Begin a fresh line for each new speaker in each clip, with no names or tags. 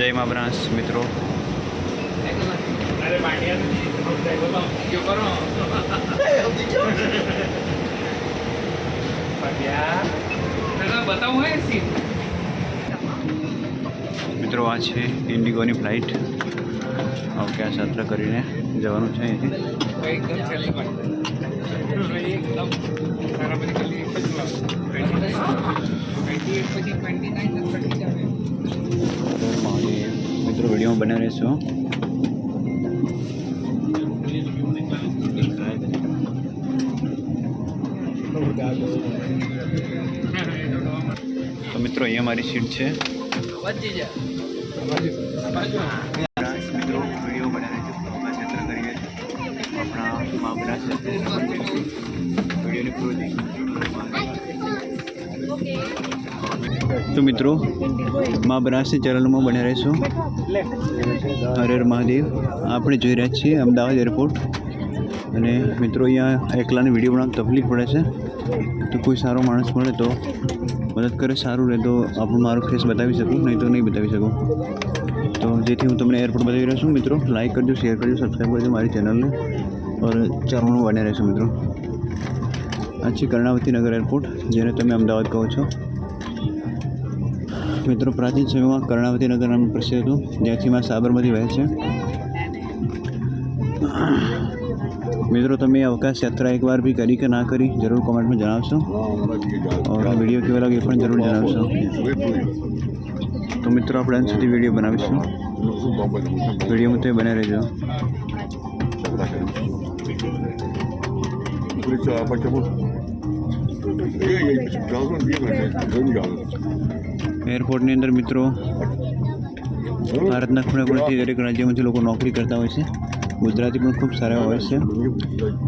જય મા બ્રાંસ, મિત્રો. મિત્રો, આ છે ઇન્ડિગોની ફ્લાઇટ અવકાશ યાત્રા કરીને જવાનું છે અહીંથી? મિત્રો બનાવીશું બને રહેશો તો મિત્રો અહીંયા મારી સીટ છે. મિત્રો વીડિયો પૂરો તો મિત્રો, મા બનાસની ચેનલમાં બને રહીશું. હરે મહાદેવ. આપણે જોઈ રહ્યા છીએ અમદાવાદ એરપોર્ટ. અને મિત્રો, અહીંયા એકલાને વીડિયો બનાવવા તકલીફ પડે છે. તો કોઈ સારો માણસ મળે તો મદદ કરે, સારું રહે તો આપણું મારું ફેસ બતાવી શકું, નહીં તો નહીં બતાવી શકું. તો જેથી હું તમને એરપોર્ટ બતાવી રહ્યો છું. મિત્રો લાઈક કરજો શેર કરજો સબસ્ક્રાઈબ કરજો મારી ચેનલને ઓર ચેનલમાં બન્યા રહેશું, મિત્રો. આ છે કર્ણાવતી નગર એરપોર્ટ, જેને તમે અમદાવાદ કહો છો. મિત્રો પ્રાચીન સમયમાં કર્ણાવતી નગર નામ પ્રસિદ્ધ હતું, જ્યાંથી માં સાબરમતી વહે છે. મિત્રો, તમે અવકાશ યાત્રા એકવાર બી કરી કે ના કરી, જરૂર કોમેન્ટમાં જણાવશો. ઓર વીડિયો કેવો લાગે એ પણ જરૂર જણાવશો. તો મિત્રો, આપણે અંત સુધી વીડિયો બનાવીશું. વિડીયોમાં તે બને રહેજો. એરપોર્ટની અંદર મિત્રો ભારતના ખૂણે ખૂણેથી દરેક રાજ્યમાંથી લોકો નોકરી કરતા હોય છે, ગુજરાતી પણ ખૂબ સારા હોય છે.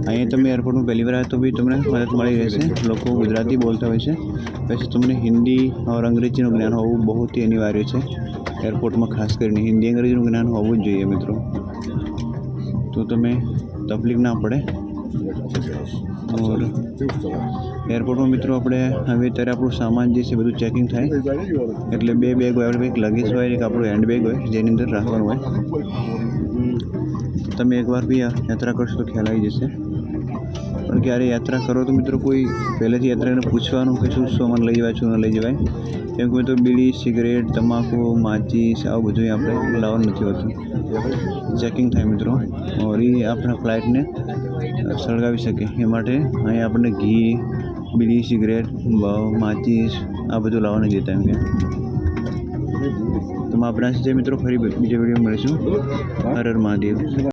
અહીંયા તમે એરપોર્ટમાં પહેલી વાર તો બી તમને મદદ મળી રહેશે. લોકો ગુજરાતી બોલતા હોય છે. પછી તમને હિન્દી ઓર અંગ્રેજીનું જ્ઞાન હોવું બહુ જ અનિવાર્ય છે. એરપોર્ટમાં ખાસ કરીને હિન્દી અંગ્રેજીનું જ્ઞાન હોવું જ જોઈએ મિત્રો. તો તમે તકલીફ ના પડે. ઓર એરપોર્ટમાં મિત્રો આપણે હવે અત્યારે આપણું સામાન જે છે બધું ચેકિંગ થાય. એટલે બે બેગ હોય, આપણે એક લગેજ હોય એક આપણું હેન્ડબેગ હોય, જેની અંદર રાખવાનું હોય. તમે એકવાર બી યાત્રા કરશો તો ખ્યાલ આવી જશે. પણ ક્યારે યાત્રા કરો તો મિત્રો કોઈ પહેલેથી યાત્રાને પૂછવાનું કે શું સામાન લઈ જવાય, શું ન લઈ જવાય. કેમ કે મિત્રો બીડી, સિગરેટ, તમાકુ, માચીસ, આવું બધું આપણે લાવવાનું નથી હોતું. ચેકિંગ થાય મિત્રો. ઓર એ આપણા ફ્લાઇટને સળગાવી શકે એ માટે અહીં આપણને ઘી, બીડી, સિગરેટ માચીસ, આ બધું લાવવાનું દેતા એમ કે. તો આપણા જે મિત્રો, ફરી બીજા વીડિયો મળીશું. હર હર મહાદેવ.